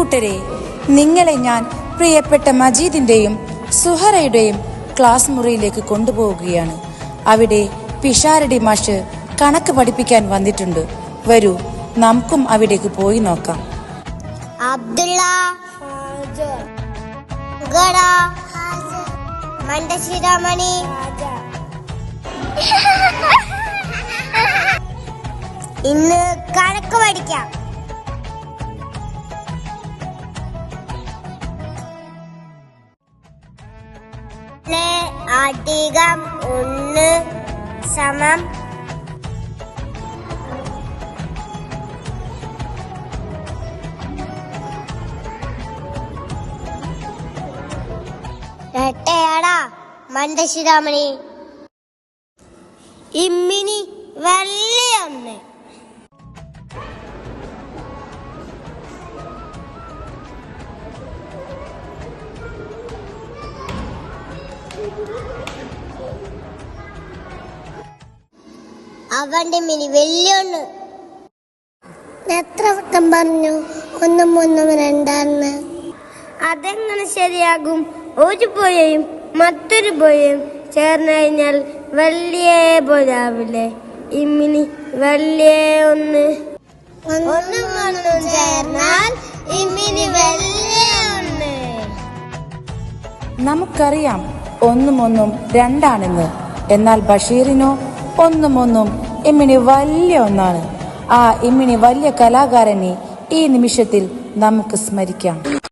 കൂട്ടരെ നിങ്ങളെ ഞാൻ പ്രിയപ്പെട്ട മജീദിന്റെയും സുഹറയുടെയും ക്ലാസ് മുറിയിലേക്ക് കൊണ്ടുപോവുകയാണ്. അവിടെ പിഷാരടി മാഷ് കണക്ക് പഠിപ്പിക്കാൻ വന്നിട്ടുണ്ട്. വരൂ നമുക്കും അവിടേക്ക് പോയി നോക്കാം. അബ്ദുള്ള ഇന്ന് കണക്ക് പഠിക്കാം. അധികം ഒന്ന് സമം. രട്ടയാടാ മണ്ടശിരാമണി ഇമ്മിനി വെള്ളയൊന്ന് അവന്റെ മിനി വലിയൊന്ന് എത്ര വട്ടം പറഞ്ഞു? ഒന്നും ഒന്നും രണ്ടാന്ന്. അതെങ്ങനെ ശരിയാകും? ഒരു പോയയും മറ്റൊരു പോയയും ചേർന്ന് കഴിഞ്ഞാൽ വലിയ പോലാവില്ലേ ഇമ്മിനി വലിയ ഒന്ന്. ഒന്നും ഒന്നും ചേർന്നാൽ ഇമ്മിനി വലിയ ഒന്ന്. നമുക്കറിയാം ഒന്നും ഒന്നും രണ്ടാണെന്ന്. എന്നാൽ ബഷീറിനോ ഒന്നും ഒന്നും ഇമ്മിണി വലിയ ഒന്നാണ്. ആ ഇമ്മിണി വലിയ കലാകാരനെ ഈ നിമിഷത്തിൽ നമുക്ക് സ്മരിക്കാം.